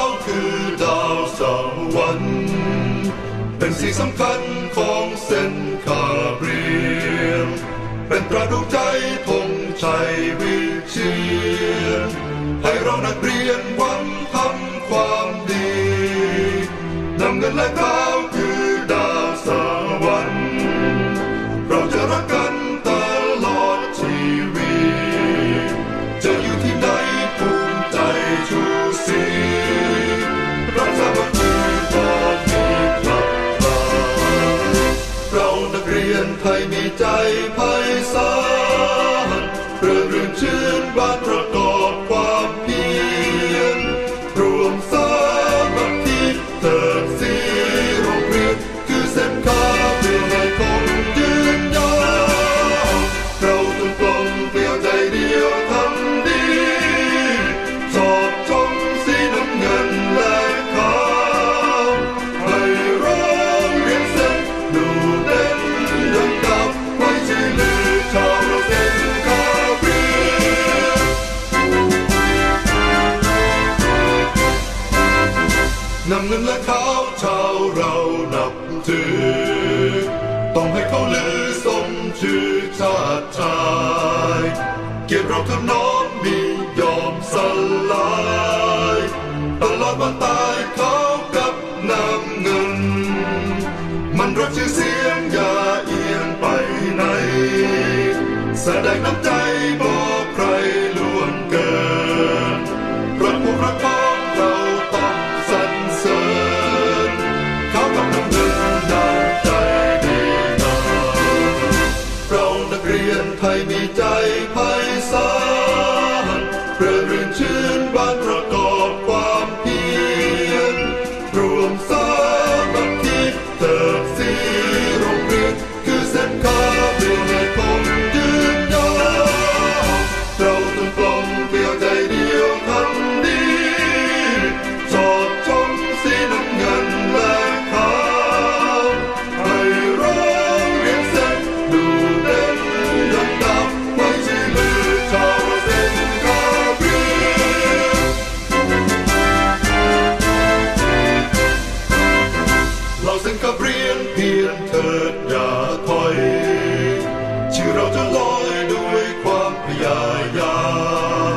าวคือดาวสวรรค์เป็นสิ่งสำคัญของเส้นคาเรียมเป็นประดุจใจธงชัยวิเชียรให้เรานักเรียนหวัง นำเงินและเขาชาวเรานับถือ ต้องให้เขาลือสมชื่อชาติชาย เกียรติเราทำน้อมมียอมสลายตลอดวันตายเขากับนำเงิน มันรับชื่อเสียงอย่าเอียงไปไหน แสดงน้ำใจ ซึ่งก็เรียนเพียนเถิดอย่าถอยชื่อเราจะลอยด้วยความพยายาม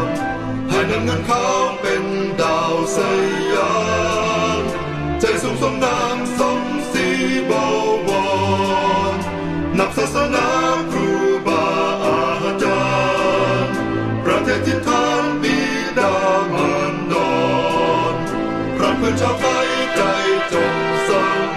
ให้นำเงินขาวเป็นดาวสยามใจสูงสมนามสมสีเบาวรนนับศาสนาครูบาอาจารย์ประเทศที่ทานบิดามันดอนรักเพื่อนชาวไทยใจจง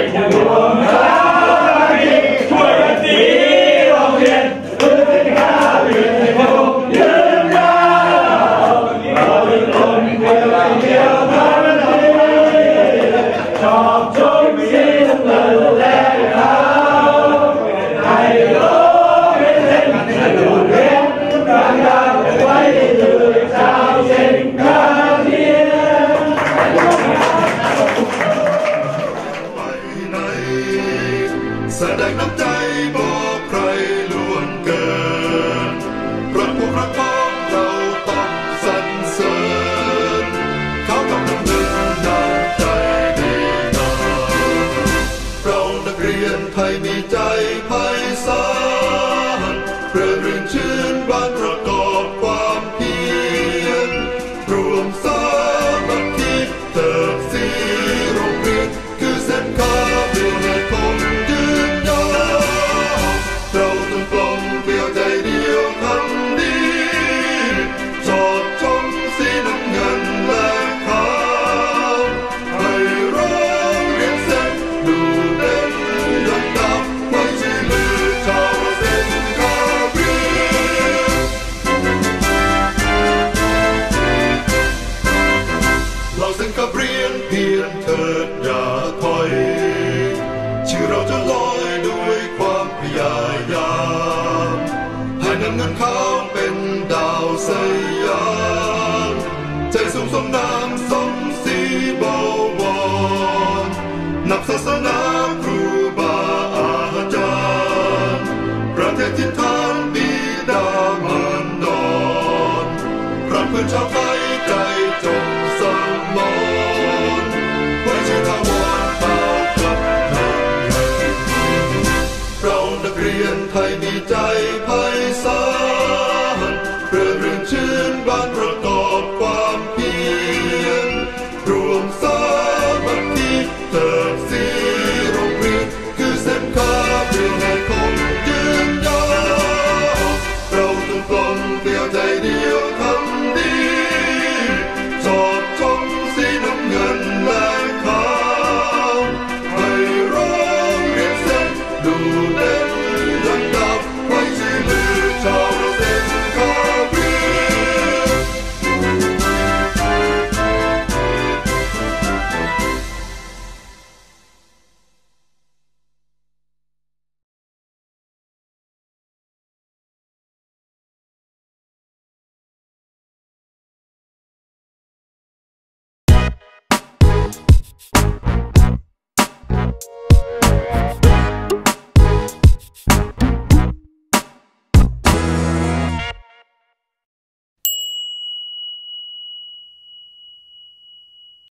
เก็บพูดำเงินขาวเป็นดาวสยามใจสูงสมนามสมศรีบวรนับศาสนาครูบาอาจารย์ประเทศที่ทานบิดามารดอนพระเพื่อนชาวไทย เรียนไทยดีใจไพศาลเรื่อเรื่องชื่นบานประกอบไป